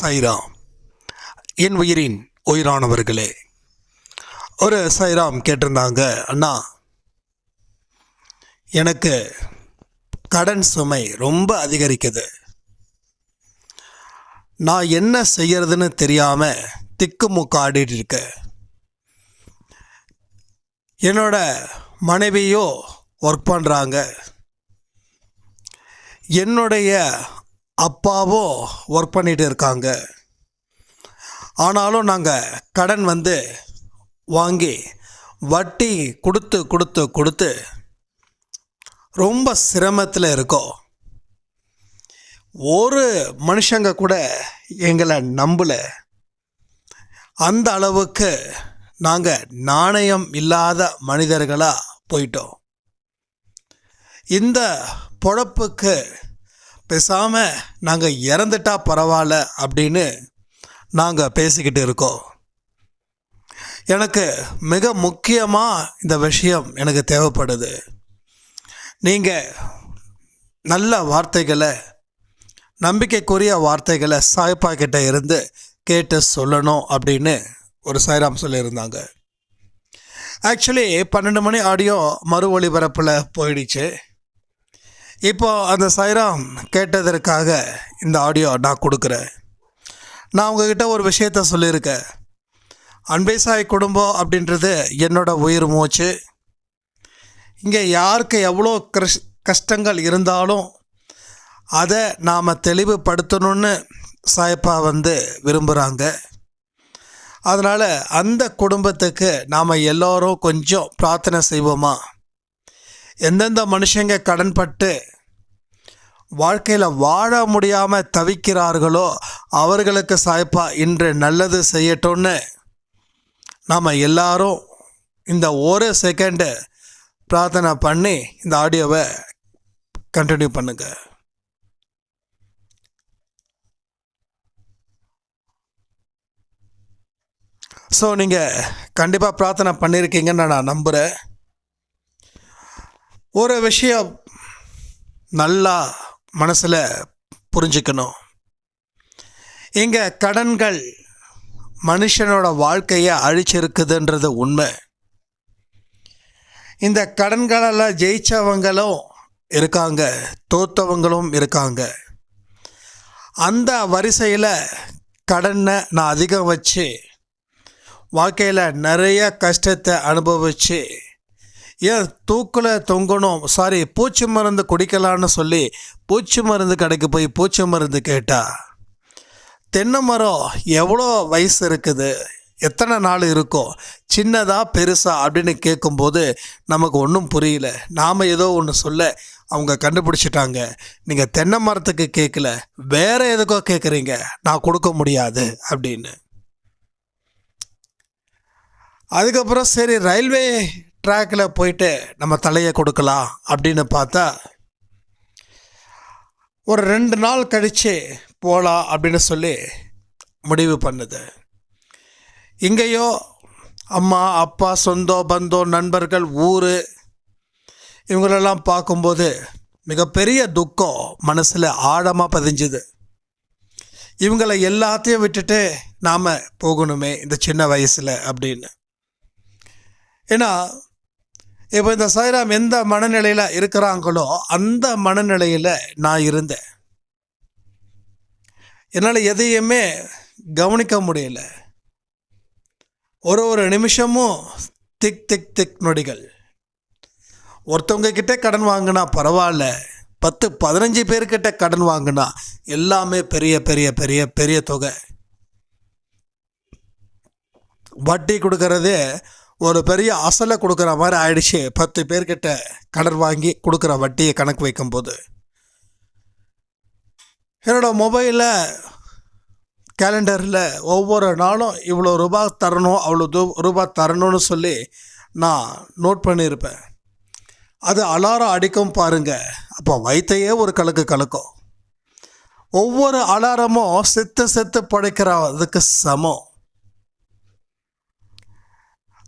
சைராம். என் உயிரின் உயிரானவர்களே ஒரு சைராம் கேட்டிருந்தாங்க அண்ணா எனக்கு கடன் சுமை ரொம்ப அதிகரிக்குது. நான் என்ன செய்யறதுன்னு தெரியாமல் திக்குமுக்காடிட்டு இருக்கேன் என்னோட மனைவியோ ஒர்க் பண்ணுறாங்க என்னுடைய அப்பாவோ ஒர்க் பண்ணிகிட்டு இருக்காங்க. ஆனாலும் நாங்கள் கடன் வந்து வாங்கி வட்டி கொடுத்து கொடுத்து கொடுத்து ரொம்ப சிரமத்தில் இருக்கோம். ஒரு மனுஷங்க கூட எங்களை நம்பலை. அந்த அளவுக்கு நாங்கள் நாணயம் இல்லாத மனிதர்களாக போயிட்டோம். இந்த பொழப்புக்கு பேசாமல் நாங்கள் இறந்துட்டா பரவாயில்ல அப்படின்னு நாங்கள் பேசிக்கிட்டு இருக்கோம். எனக்கு மிக முக்கியமாக இந்த விஷயம் எனக்கு தேவைப்படுது. நீங்கள் நல்ல வார்த்தைகளை நம்பிக்கைக்குரிய வார்த்தைகளை சாய்ப்பா கிட்ட இருந்து கேட்டு சொல்லணும் அப்படின்னு ஒரு சாய்ராம் சொல்லியிருந்தாங்க. ஆக்சுவலி பன்னெண்டு மணி ஆடியோ மறு ஒளிபரப்பில் போயிடுச்சு. இப்போ அந்த சாய்ராம் கேட்டதற்காக இந்த ஆடியோ நான் கொடுக்குறேன். நான் உங்ககிட்ட ஒரு விஷயத்த சொல்லியிருக்கேன். அன்பே சாய் குடும்பம் அப்படின்றது என்னோட உயிர் மூச்சு. இங்கே யாருக்கு எவ்வளோ கஷ் கஷ்டங்கள் இருந்தாலும் அதை நாம் தெளிவுபடுத்தணும்னு சாயப்பா வந்து விரும்புகிறாங்க அதனால் அந்த குடும்பத்துக்கு நாம் எல்லோரும் கொஞ்சம் பிரார்த்தனை செய்வோமா? எந்தெந்த மனுஷங்க கடன்பட்டு வாழ்க்கையில் வாழ முடியாமல் தவிக்கிறார்களோ அவர்களுக்கு சாய்ப்பா இன்று நல்லது செய்யட்டும்னு நாம் எல்லாரும் இந்த ஒரு செகண்டு பிரார்த்தனை பண்ணி இந்த ஆடியோவை கண்டினியூ பண்ணுங்கள் ஸோ நீங்கள் கண்டிப்பாக பிரார்த்தனை பண்ணியிருக்கீங்கன்னு நான் நம்புகிறேன் ஒரு விஷயம் நல்லா மனசில் புரிஞ்சுக்கணும். இங்கே கடன்கள் மனுஷனோட வாழ்க்கையை அழிச்சிருக்குதுன்றது உண்மை. இந்த கடன்களெல்லாம் ஜெயித்தவங்களும் இருக்காங்க தோத்தவங்களும் இருக்காங்க. அந்த வரிசையில் கடனை நான் அதிகம் வச்சு வாழ்க்கையில் நிறைய கஷ்டத்தை அனுபவித்து ஏன் தூக்கில் தொங்கணும். சாரி பூச்சி மருந்து குடிக்கலான்னு சொல்லி பூச்சி மருந்து கடைக்கு போய் பூச்சி மருந்து கேட்டா தென்னை மரம் எவ்வளோ வயசு இருக்குது? எத்தனை நாள் இருக்கும் சின்னதாக பெருசா? அப்படின்னு கேட்கும்போது நமக்கு ஒன்றும் புரியல. நாம் ஏதோ ஒன்று சொல்ல அவங்க கண்டுபிடிச்சிட்டாங்க. நீங்கள் தென்னை மரத்துக்கு கேட்கல வேறு எதுக்கோ கேட்குறீங்க நான் கொடுக்க முடியாது. அப்படின்னு. அதுக்கப்புறம் சரி ரயில்வே ட்ராக்கில் போயிட்டு நம்ம தலையை கொடுக்கலாம் அப்படின்னு பார்த்தா ஒரு ரெண்டு நாள் கழித்து போகலாம் அப்படின்னு சொல்லி முடிவு பண்ணுது. இங்கேயோ அம்மா அப்பா சொந்தம் பந்தம் நண்பர்கள் ஊர் இவங்களெல்லாம் பார்க்கும்போது மிகப்பெரிய துக்கம் மனசில் ஆழமாக பதிஞ்சுது. இவங்களை எல்லாத்தையும் விட்டுட்டு நாம் போகணுமே இந்த சின்ன வயசில் அப்படின்னு. ஏன்னா இப்போ இந்த சாய்ராம் எந்த மனநிலையில் இருக்கிறாங்களோ அந்த மனநிலையில் நான் இருந்தேன். என்னால் எதையுமே கவனிக்க முடியல. ஒரு ஒரு நிமிஷமும் திக் திக் திக் நொடிகள். ஒருத்தவங்க கிட்டே கடன் வாங்கினா பரவாயில்ல. பத்து பதினஞ்சு பேர்கிட்ட கடன் வாங்கினா எல்லாமே பெரிய பெரிய பெரிய பெரிய தொகை. வட்டி கொடுக்கறதே ஒரு பெரிய அசலை கொடுக்குற மாதிரி ஆயிடுச்சு. பத்து பேர்கிட்ட கடன் வாங்கி கொடுக்குற வட்டியை கணக்கு வைக்கும்போது. என்னோடய மொபைலில் கேலண்டரில் ஒவ்வொரு நாளும் இவ்வளோ ரூபாய் தரணும் அவ்வளோ தூ ரூபா தரணும்னு சொல்லி நான் நோட் பண்ணியிருப்பேன். அது அலாரம் அடிக்கும் பாருங்க. அப்போ வயிற்றையே ஒரு கலக்கு கலக்கும். ஒவ்வொரு அலாரமும் செத்து செத்து படைக்கிறதுக்கு சமம்.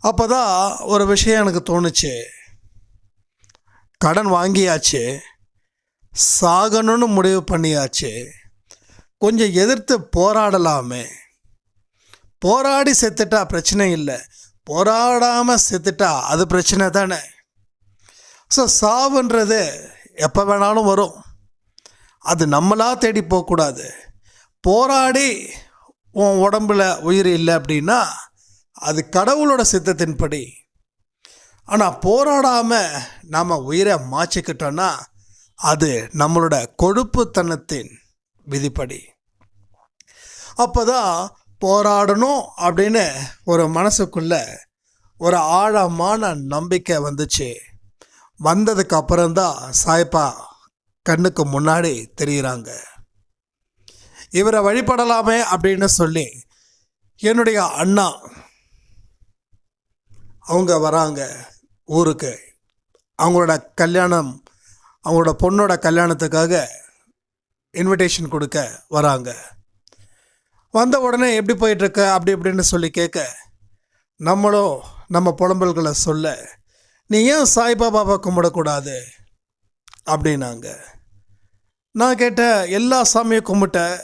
அப்போ தான் ஒரு விஷயம் எனக்கு தோணுச்சு. கடன் வாங்கியாச்சு. சாகணும்னு முடிவு பண்ணியாச்சு. கொஞ்சம் எதிர்த்து போராடலாமே. போராடி செத்துட்டா பிரச்சனை இல்லை. போராடாமல் செத்துட்டா அது பிரச்சனை தானே. ஸோ சாவுன்றது எப்போ வேணாலும் வரும். அது நம்மளாக தேடி போகக்கூடாது. போராடி உன் உடம்பில் உயிர் இல்லை அப்படின்னா அது கடவுளோட சித்தத்தின்படி. ஆனால் போராடாமல் நாம் உயிரை மாச்சிக்கிட்டோன்னா அது நம்மளோட கொழுப்புத்தனத்தின் விதிப்படி. அப்போ தான் போராடணும் அப்படின்னு ஒரு மனசுக்குள்ள ஒரு ஆழமான நம்பிக்கை வந்துச்சு. வந்ததுக்கு அப்புறம்தான் சாய்ப்பா கண்ணுக்கு முன்னாடி தெரிகிறாங்க இவரை வழிபடலாமே அப்படின்னு சொல்லி என்னுடைய அண்ணா அவங்க வராங்க ஊருக்கு. அவங்களோட கல்யாணம் அவங்களோட பொண்ணோட கல்யாணத்துக்காக இன்விடேஷன் கொடுக்க வராங்க. வந்த உடனே எப்படி போயிட்டுருக்க அப்படி இப்படின்னு சொல்லி கேட்க நம்மளும் நம்ம புலம்பல்களை சொல்ல நீ ஏன் சாய்பாபாவை கும்பிடக்கூடாது? அப்படின்னாங்க. நான் கேட்டேன் எல்லா சாமியும் கும்பிட்டேன்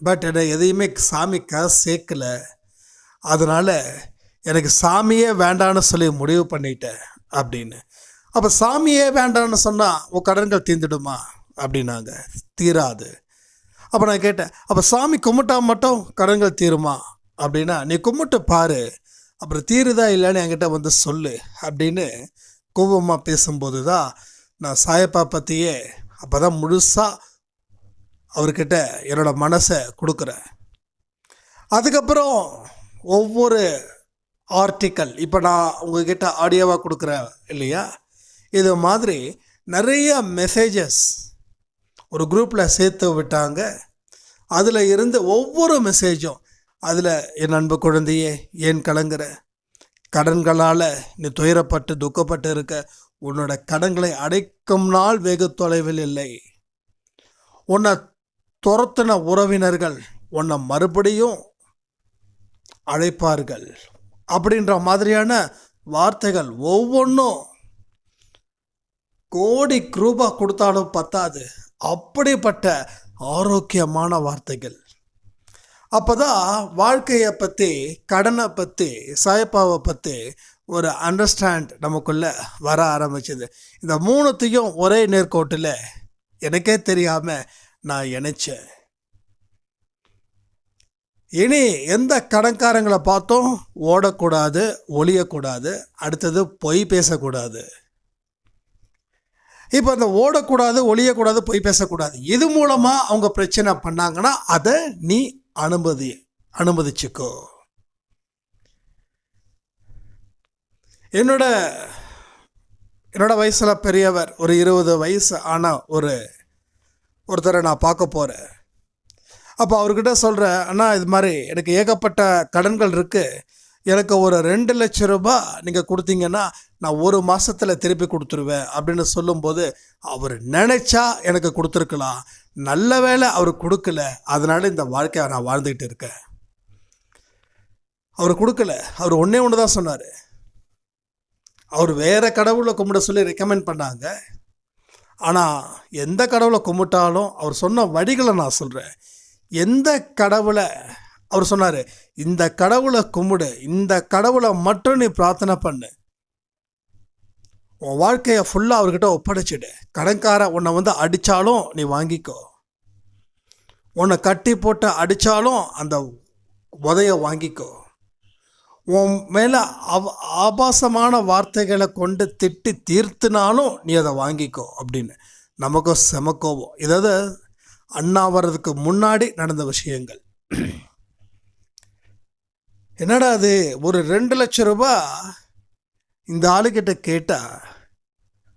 பட் என்னை எதையுமே சாமிக்காக சேர்க்கல. அதனால் எனக்கு சாமியே வேண்டான்னு சொல்லி முடிவு பண்ணிட்டேன் அப்படின்னு. அப்போ சாமியே வேண்டான்னு சொன்னால் உன் கடன்கள் தீர்ந்துடுமா? அப்படின்னாங்க. தீராது. அப்போ நான் கேட்டேன் அப்போ சாமி கும்பிட்டா மட்டும் கடன்கள் தீருமா? அப்படின்னா நீ கும்பிட்டு பாரு. அப்புறம் தீருதா இல்லைன்னு என்கிட்ட வந்து சொல்லு அப்படின்னு கோபமாக பேசும்போது தான் நான் சாயப்பா பற்றியே அப்போ தான் முழுசாக அவர்கிட்ட என்னோடய மனசை கொடுக்குறேன். அதுக்கப்புறம் ஒவ்வொரு ஆர்டிக்கல் இப்போ நான் உங்ககிட்ட ஆடியோவாக கொடுக்குறேன் இல்லையா? இது மாதிரி நிறைய மெசேஜஸ் ஒரு குரூப்பில் சேர்த்து விட்டாங்க. அதில் இருந்து ஒவ்வொரு மெசேஜும் அதில் என் அன்பு குழந்தையே ஏன் கலங்குற? கடன்களால் நீ துயரப்பட்டு துக்கப்பட்டு இருக்க உன்னோட கடன்களை அடைக்கும் நாள் வெகு தொலைவில் இல்லை. உன்னை துரத்தின உறவினர்கள் உன்னை மறுபடியும் அழைப்பார்கள். அப்படின்ற மாதிரியான வார்த்தைகள் ஒவ்வொன்றும் கோடி ரூபா கொடுத்தாலும் பத்தாது. அப்படிப்பட்ட ஆரோக்கியமான வார்த்தைகள். அப்போ தான் வாழ்க்கையை பற்றி கடனை பற்றி சாயப்பாவை பற்றி ஒரு அண்டர்ஸ்டாண்ட் நமக்குள்ளே வர ஆரம்பிச்சது. இந்த மூணுத்தையும் ஒரே நேர்கோட்டில் எனக்கே தெரியாமல் நான் இணைச்சேன். இனி எந்த கடன்காரங்களை பார்த்தோம்? ஓடக்கூடாது ஒளியக்கூடாது அடுத்தது பொய் பேசக்கூடாது. இப்போ அந்த ஓடக்கூடாது ஒளியக்கூடாது பொய் பேசக்கூடாது இது மூலமாக அவங்க பிரச்சனை பண்ணாங்கன்னா அதை நீ அனுமதி அனுமதிச்சுக்கோ. என்னோட என்னோட வயசில் பெரியவர் ஒரு இருபது வயசு ஆன ஒரு ஒருத்தரை நான் பார்க்க போகிறேன் அப்போ அவர்கிட்ட சொல்கிறேன் அண்ணா இது மாதிரி எனக்கு ஏகப்பட்ட கடன்கள் இருக்குது எனக்கு ஒரு ரெண்டு லட்ச ரூபாய் நீங்கள் கொடுத்தீங்கன்னா நான் ஒரு மாதத்தில் திருப்பி கொடுத்துருவேன். அப்படின்னு சொல்லும்போது அவர் நினச்சா எனக்கு கொடுத்துருக்கலாம். நல்ல வேலை அவர் கொடுக்கல. அதனால இந்த வாழ்க்கையை நான் வாழ்ந்துக்கிட்டு இருக்கேன். அவர் கொடுக்கல. அவர் ஒன்றே ஒன்று தான் சொன்னார். அவர் வேறு கடவுளை கும்பிட சொல்லி ரெக்கமெண்ட் பண்ணாங்க. ஆனால் எந்த கடவுளை கும்பிட்டாலும் அவர் சொன்ன வழிகளை நான் சொல்கிறேன் எந்த கடவுளை அவர் சொன்னார் இந்த கடவுளை கும்பிடு இந்த கடவுளை மட்டும் நீ பிரார்த்தனை பண்ணு. உன் வாழ்க்கையை ஃபுல்லாக அவர்கிட்ட ஒப்படைச்சிடு. கடன்கார உன்னை வந்து அடித்தாலும் நீ வாங்கிக்கோ. உன்னை கட்டி போட்டு அடித்தாலும் அந்த உதையை வாங்கிக்கோ. உன் மேலே அவ ஆபாசமான வார்த்தைகளை கொண்டு திட்டி தீர்த்துனாலும் நீ அதை வாங்கிக்கோ அப்படின்னு. நமக்கும் செம கோபம். இதாவது அண்ணா வர்றதுக்கு முன்னாடி நடந்த விஷயங்கள். என்னடா அது? ஒரு ரெண்டு லட்சம் ரூபா? இந்த ஆளுக்கிட்ட கேட்டால்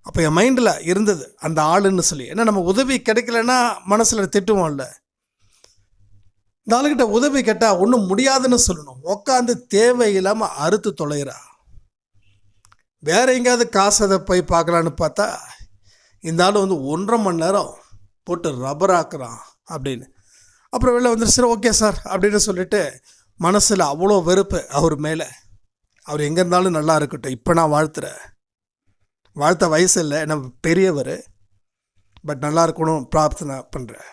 அப்போ என் மைண்டில் இருந்தது அந்த ஆளுன்னு சொல்லி. ஏன்னா நம்ம உதவி கிடைக்கலன்னா மனசில் திட்டுவோம்ல. இந்த ஆளுக்கிட்ட உதவி கேட்டால் ஒன்றும் முடியாதுன்னு சொல்லணும். உட்காந்து தேவையில்லாமல் அறுத்து தொலைகிறா வேற எங்கேயாவது காசு அதை போய் பார்க்கலான்னு பார்த்தா இந்த ஆள் வந்து ஒன்றரை மணி நேரம் போட்டு ரப்பராக்குறான் அப்படின்னு. அப்புறம் வெளில வந்துட்டு சரி ஓகே சார் அப்படின்னு சொல்லிட்டு மனசில் அவ்வளோ வெறுப்பு அவர் மேலே. அவர் எங்கே இருந்தாலும் நல்லா இருக்கட்டும் இப்போ நான் வாழ்த்துறேன். வாழ்த்த வயசு இல்லை ஏன்னா பெரியவர். பட் நல்லா இருக்கணும் பிரார்த்தனை பண்ணுறேன்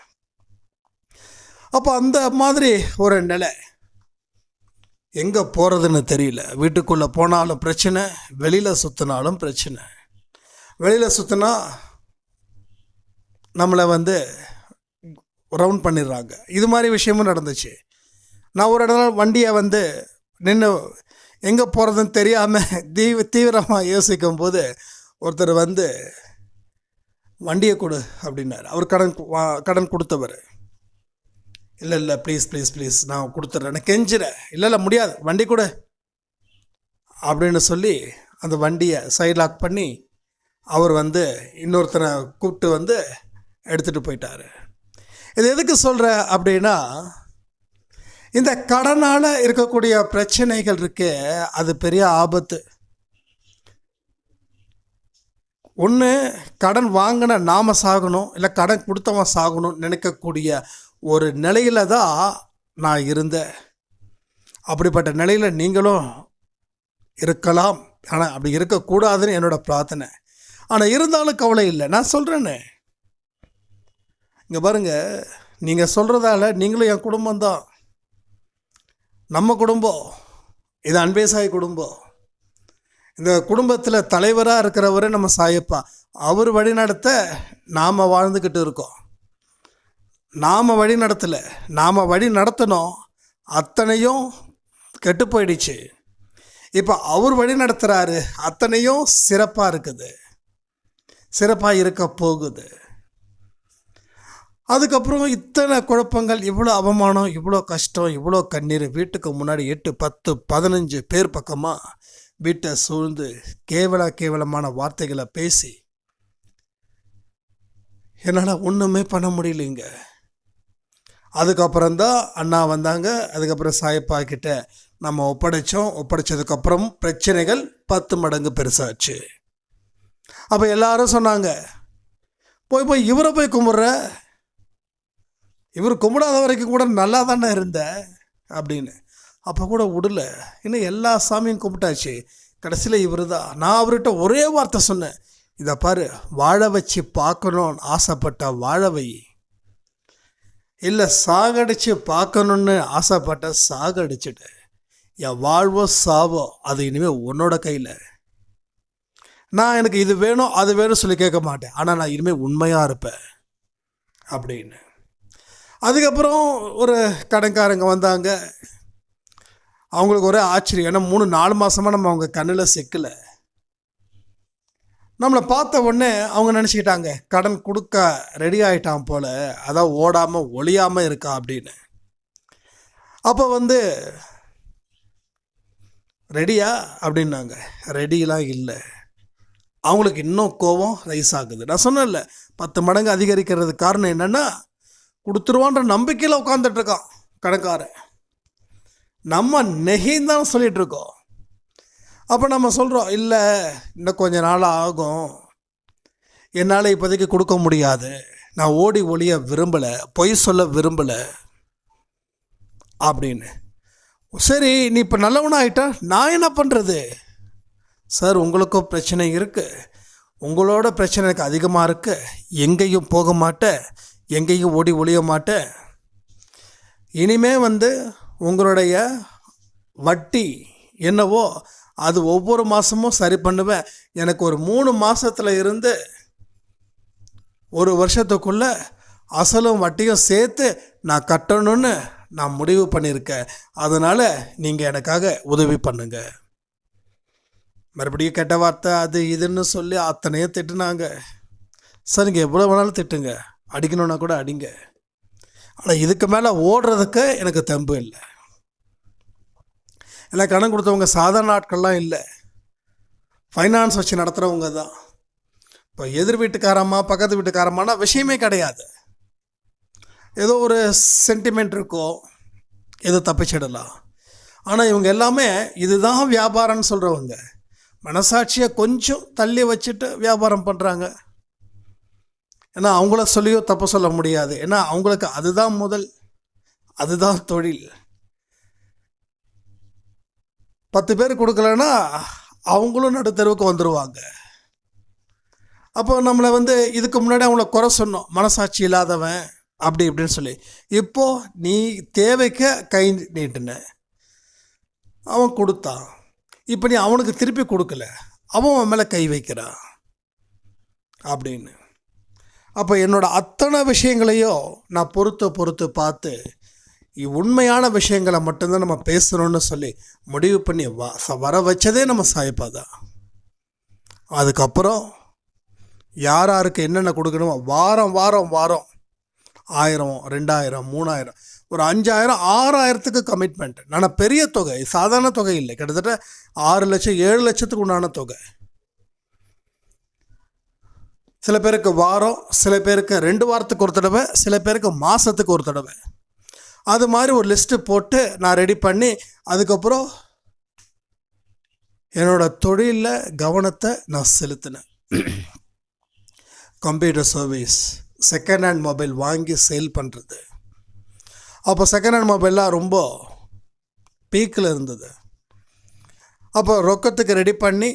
அப்போ அந்த மாதிரி ஒரு நிலை. எங்கே போகிறதுன்னு தெரியல. வீட்டுக்குள்ளே போனாலும் பிரச்சனை வெளியில் சுற்றினாலும் பிரச்சனை. வெளியில் சுற்றினா நம்மளை வந்து ரவுண்ட் பண்ணிடுறாங்க. இது மாதிரி விஷயமும் நடந்துச்சு. நான் ஒரு இடத்துல வண்டியை வந்து நின்று எங்கே போகிறதுன்னு தெரியாமல் தீவ தீவிரமாக யோசிக்கும் போது ஒருத்தர் வந்து வண்டியை கொடு அப்படின்னாரு. அவர் கடன் வா- கடன் கொடுத்தவர். இல்லை இல்லை ப்ளீஸ் ப்ளீஸ் ப்ளீஸ் நான் கொடுத்துட்றேன். நான் கெஞ்சுறேன் இல்லை இல்லை முடியாது. வண்டி கொடு. அப்படின்னு சொல்லி அந்த வண்டியை சைட் லாக் பண்ணி அவர் வந்து இன்னொருத்தனை கூப்பிட்டு வந்து எடுத்துகிட்டு போயிட்டாரு. இது எதுக்கு சொல்கிற அப்படின்னா இந்த கடனால் இருக்கக்கூடிய பிரச்சனைகள் இருக்கே அது பெரிய ஆபத்து. ஒன்று கடன் வாங்கின நாம சாகணும் இல்லை கடன் கொடுத்தவன் சாகணும் நினைக்கக்கூடிய ஒரு நிலையில தான் நான் இருந்தேன். அப்படிப்பட்ட நிலையில் நீங்களும் இருக்கலாம். ஆனால் அப்படி இருக்கக்கூடாதுன்னு என்னோடய பிரார்த்தனை. ஆனால் இருந்தாலும் கவலை இல்லை. நான் சொல்கிறேனே இங்கே பாருங்கள் நீங்கள் சொல்கிறதால நீங்களும் என் குடும்பம்தான் நம்ம குடும்பம் இது அன்பேசாய் குடும்பம். இந்த குடும்பத்தில் தலைவராக இருக்கிறவரை நம்ம சாயப்பா. அவர் வழிநடத்த நாம் வாழ்ந்துக்கிட்டு இருக்கோம். நாம் வழி நடத்தலை நாம் வழி நடத்தினோம் அத்தனையும் கெட்டு போயிடுச்சு. இப்போ அவர் வழி நடத்துகிறாரு அத்தனையும் சிறப்பாக இருக்குது. சிறப்பாக இருக்க போகுது. அதுக்கப்புறம் இத்தனை குழப்பங்கள் இவ்வளோ அவமானம் இவ்வளோ கஷ்டம் இவ்வளோ கண்ணீர். வீட்டுக்கு முன்னாடி எட்டு பத்து பதினஞ்சு பேர் பக்கமாக வீட்டை சூழ்ந்து கேவல கேவலமான வார்த்தைகளை பேசி என்னால் ஒன்றுமே பண்ண முடியலைங்க. அதுக்கப்புறம் தான் அண்ணா வந்தாங்க. அதுக்கப்புறம் சாயப்பா கிட்ட நம்ம ஒப்படைச்சோம். ஒப்படைச்சதுக்கப்புறம் பிரச்சனைகள் பத்து மடங்கு பெருசாச்சு. அப்போ எல்லாரும் சொன்னாங்க போய் போய் இவரை போய் கும்பிட்ற? இவர் கும்பிடாத வரைக்கும் கூட நல்லா தானே இருந்த? அப்படின்னு. அப்போ கூட விடல. இன்னும் எல்லா சாமியும் கும்பிட்டாச்சு. கடைசியில் இவர் தான் நான் அவர்கிட்ட ஒரே வார்த்தை சொன்னேன். இதை பாரு வாழ வச்சு பார்க்கணும்னு ஆசைப்பட்ட வாழ வை இல்லை சாகடிச்சு பார்க்கணுன்னு ஆசைப்பட்ட சாகடிச்சிட்டு. என் வாழ்வோ சாவோ அது இனிமேல் உன்னோட கையில். நான் எனக்கு இது வேணும் அது வேணும் சொல்லி கேட்க மாட்டேன். ஆனால் நான் இனிமேல் உண்மையாக இருப்பேன். அப்படின்னு. அதுக்கப்புறம் ஒரு கடன்காரங்க வந்தாங்க. அவங்களுக்கு ஒரே ஆச்சரியம். ஏன்னா மூணு நாலு மாதமாக நம்ம அவங்க கண்ணில் செக்கலை. நம்மளை பார்த்த உடனே அவங்க நினச்சிக்கிட்டாங்க கடன் கொடுக்க ரெடி ஆகிட்டான் போல். அதான் ஓடாமல் ஒளியாமல் இருக்கா? அப்படின்னு. அப்போ வந்து ரெடியா? அப்படின்னாங்க. ரெடியெலாம் இல்லை. அவங்களுக்கு இன்னும் கோபம் ரைஸ் ஆகுது. நான் சொன்னேன்ல பத்து மடங்கு அதிகரிக்கிறது காரணம் என்னென்னா கொடுத்துருவான்ற நம்பிக்கையில் உட்காந்துட்டு இருக்கான் நம்ம நெகின்னு சொல்லிட்டு இருக்கோம் அப்போ நம்ம சொல்கிறோம் இல்லை இன்னும் கொஞ்ச நாள் ஆகும். என்னால் இப்போதைக்கு கொடுக்க முடியாது. நான் ஓடி ஒளிய விரும்பலை பொய் சொல்ல விரும்பலை. அப்படின்னு. சரி நீ இப்போ நல்லவனாகிட்ட நான் என்ன பண்ணுறது சார் உங்களுக்கும் பிரச்சனை இருக்குது உங்களோட பிரச்சனை எனக்கு அதிகமாக இருக்குது எங்கேயும் போக மாட்டேன். எங்கேயும் ஓடி ஒழிய மாட்டேன். இனிமே வந்து உங்களுடைய வட்டி என்னவோ அது ஒவ்வொரு மாதமும் சரி பண்ணுவேன். எனக்கு ஒரு மூணு மாதத்தில் இருந்து ஒரு வருஷத்துக்குள்ள அசலும் வட்டியும் சேர்த்து நான் கட்டணும்னு நான் முடிவு பண்ணியிருக்கேன். அதனால் நீங்கள் எனக்காக உதவி பண்ணுங்க. மறுபடியும் கெட்ட வார்த்தை அது இதுன்னு சொல்லி அத்தனையும் திட்டுனாங்க. சரிங்க எவ்வளோ வேணாலும் திட்டுங்க. அடிக்கணுன்னா கூட அடிங்க. ஆனால் இதுக்கு மேலே ஓடுறதுக்கு எனக்கு தெம்பு இல்லை. ஏன்னா கடன் கொடுத்தவங்க சாதாரண ஆட்கள்லாம் இல்லை. ஃபைனான்ஸ் வச்சு நடத்துகிறவங்க தான். இப்போ எதிர் வீட்டுக்காரமா பக்கத்து வீட்டுக்காரம்மானா விஷயமே கிடையாது. ஏதோ ஒரு சென்டிமெண்ட் இருக்கோ எது தப்பிச்சிடலாம். ஆனால் இவங்க எல்லாமே இதுதான் வியாபாரம்னு சொல்கிறவங்க மனசாட்சியை கொஞ்சம் தள்ளி வச்சுட்டு வியாபாரம் பண்ணுறாங்க ஏன்னா அவங்கள சொல்லியோ தப்பு சொல்ல முடியாது. ஏன்னா அவங்களுக்கு அதுதான் முதல் அதுதான் தொழில். பத்து பேர் கொடுக்கலன்னா அவங்களும் நடுத்தருவுக்கு வந்துடுவாங்க அப்போ நம்மளை வந்து இதுக்கு முன்னாடி அவங்கள குறை சொன்னோம். மனசாட்சி இல்லாதவன் அப்படி இப்படின்னு சொல்லி. இப்போது நீ தேவைக்கு கை நீட்டின. அவன் கொடுத்தான். இப்போ நீ அவனுக்கு திருப்பி கொடுக்கல. அவன் அவன் மேலே கை வைக்கிறான். அப்படின்னு. அப்போ என்னோட அத்தனை விஷயங்களையும் நான் பொறுத்து பொறுத்து பார்த்து உண்மையான விஷயங்களை மட்டும்தான் நம்ம பேசணும்னு சொல்லி முடிவு பண்ணி வ ச- வர வச்சதே நம்ம சாய்ப்பா தான். அதுக்கப்புறம் யார் யாருக்கு என்னென்ன கொடுக்கணுமோ வாரம் வாரம் வாரம் ஆயிரம் ரெண்டாயிரம் மூணாயிரம் ஒரு அஞ்சாயிரம் ஆறாயிரத்துக்கு கமிட்மெண்ட் நான் பெரிய தொகை சாதாரண தொகை இல்லை. கிட்டத்தட்ட ஆறு லட்சம் ஏழு லட்சத்துக்கு உண்டான தொகை. சில பேருக்கு வாரம் சில பேருக்கு ரெண்டு வாரத்துக்கு ஒரு தடவை சில பேருக்கு மாதத்துக்கு ஒரு தடவை. அது மாதிரி ஒரு லிஸ்ட்டு போட்டு நான் ரெடி பண்ணி அதுக்கப்புறம் என்னோடய தொழிலில் கவனத்தை நான் செலுத்தினேன். Computer service second hand mobile வாங்கி சேல் பண்ணுறது அப்போ செகண்ட் ஹேண்ட் மொபைல்லாம் ரொம்ப பீக்கில் இருந்தது. அப்போ ரொக்கத்துக்கு ரெடி பண்ணி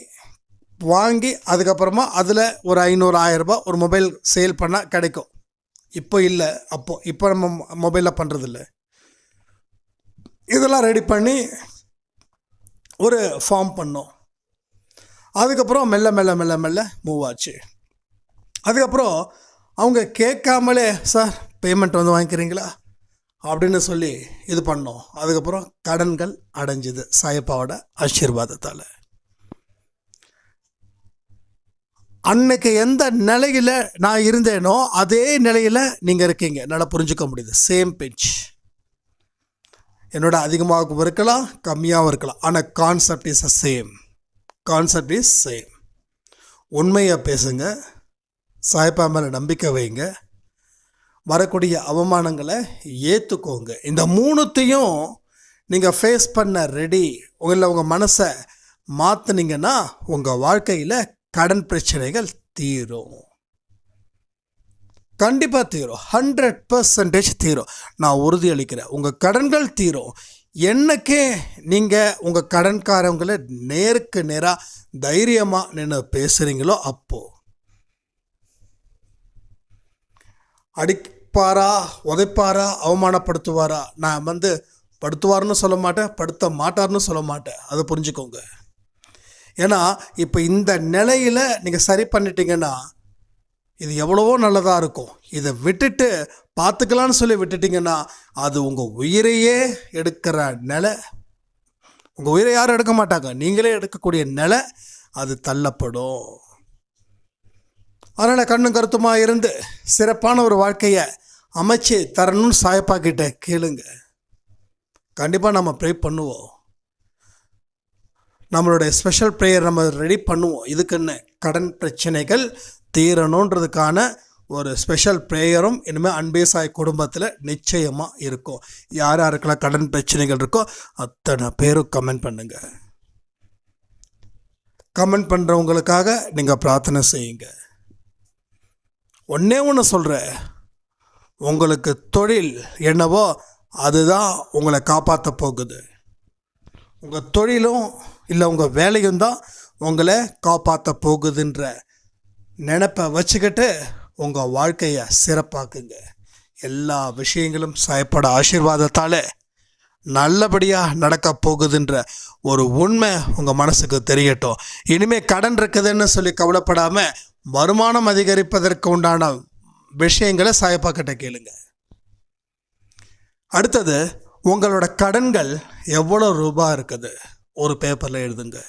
வாங்கி அதுக்கப்புறமா அதில் ஒரு ஐநூறு ஆயரரூபா ஒரு மொபைல் சேல் பண்ணால் கிடைக்கும். இப்போ இல்லை. அப்போது இப்போ நம்ம மொபைலில் பண்ணுறதில்ல இதெல்லாம் ரெடி பண்ணி ஒரு ஃபார்ம் பண்ணோம். அதுக்கப்புறம் மெல்ல மெல்ல மெல்ல மெல்ல மூவ் ஆச்சு. அதுக்கப்புறம் அவங்க கேட்காமலே சார் பேமெண்ட் வந்து வாங்கிக்கிறீங்களா? அப்படின்னு சொல்லி இது பண்ணோம். அதுக்கப்புறம் கடன்கள் அடைஞ்சிது சாயப்பாவோட ஆசீர்வாதத்தால். அன்னைக்கு எந்த நிலையில் நான் இருந்தேனோ அதே நிலையில் நீங்கள் இருக்கீங்க. என்னால் புரிஞ்சுக்க முடியுது. சேம் பிஞ்ச் என்னோட அதிகமாகவும் இருக்கலாம் கம்மியாகவும் இருக்கலாம். ஆனால் concept is a same concept is same உண்மையை பேசுங்க. சாய்ப்பா மேலே நம்பிக்கை வைங்க. வரக்கூடிய அவமானங்களை ஏற்றுக்கோங்க இந்த மூணுத்தையும் நீங்கள் ஃபேஸ் பண்ண ரெடி உங்களை உங்கள் மனசை மாற்றுனீங்கன்னா உங்கள் வாழ்க்கையில் கடன் பிரச்சனைகள் தீரும். கண்டிப்பாக தீரும். ஹண்ட்ரட் பர்சன்டேஜ் தீரும். நான் உறுதியளிக்கிறேன். உங்கள் கடன்கள் தீரும். என்னைக்கே நீங்கள் உங்கள் கடன்காரவங்களை நேருக்கு நேராக தைரியமாக நின்று பேசுகிறீங்களோ அப்போது அடிப்பாரா உதைப்பாரா அவமானப்படுத்துவாரா? நான் வந்து படுத்துவார்னு சொல்ல மாட்டேன் படுத்த மாட்டார்னு சொல்ல மாட்டேன். அதை புரிஞ்சுக்கோங்க. ஏன்னா இப்போ இந்த நிலையில் நீங்கள் சரி பண்ணிட்டீங்கன்னா இது எவ்வளவோ நல்லதாக இருக்கும். இதை விட்டுட்டு பார்த்துக்கலான்னு சொல்லி விட்டுட்டிங்கன்னா அது உங்கள் உயிரையே எடுக்கிற நிலை. உங்கள் உயிரை யாரும் எடுக்க மாட்டாங்க. நீங்களே எடுக்கக்கூடிய நிலை அது தள்ளப்படும். அதனால் கண்ணும் கருத்துமாக இருந்து சிறப்பான ஒரு வாழ்க்கையை அமைச்சு தரணும்னு சாயப்பா கிட்ட கேளுங்க. கண்டிப்பாக நம்ம ப்ரே பண்ணுவோம். நம்மளுடைய ஸ்பெஷல் ப்ரேயர் நம்ம ரெடி பண்ணுவோம். இதுக்குன்னு கடன் பிரச்சனைகள் தீரணுன்றதுக்கான ஒரு ஸ்பெஷல் ப்ரேயரும் இனிமேல் அன்பேசாய் குடும்பத்தில் நிச்சயமாக இருக்கும். யார் யாருக்கெல்லாம் கடன் பிரச்சனைகள் இருக்கோ அத்தனை பேரும் கமெண்ட் பண்ணுங்கள் கமெண்ட் பண்ணுறவங்களுக்காக நீங்கள் பிரார்த்தனை செய்யுங்க. ஒன்றே ஒன்று சொல்கிறேன் உங்களுக்கு தொழில் என்னவோ அதுதான் உங்களை காப்பாற்ற போகுது. உங்கள் தொழிலும் இல்லை உங்கள் வேலையும் தான் உங்களை காப்பாற்ற போகுதுன்ற நினப்பை வச்சுக்கிட்டு உங்கள் வாழ்க்கையை சிறப்பாக்குங்க. எல்லா விஷயங்களும் சாயப்பட ஆசீர்வாதத்தால் நல்லபடியாக நடக்க போகுதுன்ற ஒரு உண்மை உங்கள் மனசுக்கு தெரியட்டும். இனிமேல் கடன் இருக்குதுன்னு சொல்லி கவலைப்படாமல் வருமானம் அதிகரிப்பதற்கு உண்டான விஷயங்களை சாயப்பாக்கிட்ட கேளுங்க. அடுத்தது உங்களோட கடன்கள் எவ்வளோ ரூபா இருக்குது? ஒரு பேப்பரில் எழுதுங்க.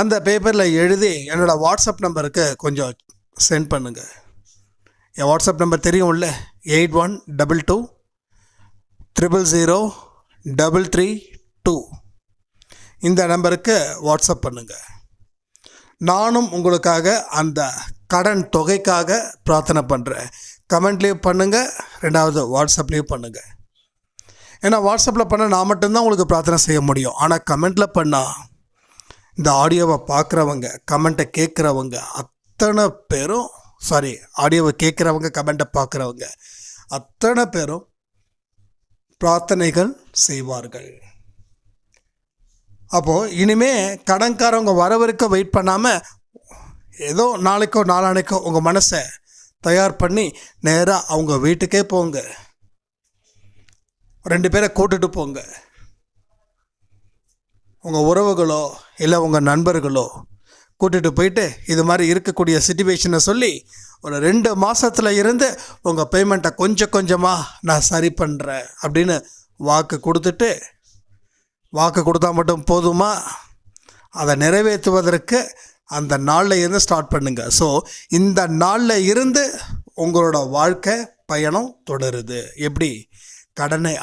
அந்த பேப்பரில் எழுதி என்னோடய வாட்ஸ்அப் நம்பருக்கு கொஞ்சம் சென்ட் பண்ணுங்கள் என் வாட்ஸ்அப் நம்பர் தெரியும்ல? Eight one double two triple zero double three two இந்த நம்பருக்கு வாட்ஸ்அப் பண்ணுங்கள் நானும் உங்களுக்காக அந்த கடன் தொகைக்காக பிரார்த்தனை பண்ணுறேன் கமெண்ட்லேயும் பண்ணுங்கள் ரெண்டாவது வாட்ஸ்அப்லேயும் பண்ணுங்கள் ஏன்னா வாட்ஸ்அப்பில் பண்ணால் நான் மட்டும்தான் உங்களுக்கு பிரார்த்தனை செய்ய முடியும். ஆனால் கமெண்ட்டில் பண்ணால் இந்த ஆடியோவை பார்க்குறவங்க கமெண்ட்டை கேட்குறவங்க அத்தனை பேரும் சாரி ஆடியோவை கேட்குறவங்க கமெண்ட்டை பார்க்குறவங்க அத்தனை பேரும் பிரார்த்தனைகள் செய்வார்கள். அப்போது இனிமே கடன்காரவங்க வர வரைக்கும் வெயிட் பண்ணாமல் ஏதோ நாளைக்கோ நாளானைக்கோ உங்கள் மனசை தயார் பண்ணி நேராக அவங்க வீட்டுக்கே போங்க. ரெண்டு பேரை கூட்டுட்டு போங்க. உங்கள் உறவுகளோ இல்லை உங்கள் நண்பர்களோ கூட்டிகிட்டு போயிட்டு இது மாதிரி இருக்கக்கூடிய சுச்சுவேஷனை சொல்லி ஒரு ரெண்டு மாதத்தில் இருந்து உங்கள் பேமெண்ட்டை கொஞ்சம் கொஞ்சமாக நான் சரி பண்ணுறேன் அப்படின்னு வாக்கு கொடுத்துட்டு வாக்கு கொடுத்தா மட்டும் போதுமா? அதை நிறைவேற்றுவதற்கு அந்த நாளில் இருந்து ஸ்டார்ட் பண்ணுங்கள் ஸோ இந்த நாளில் இருந்து உங்களோட வாழ்க்கை பயணம் தொடருது. எப்படி? கடனை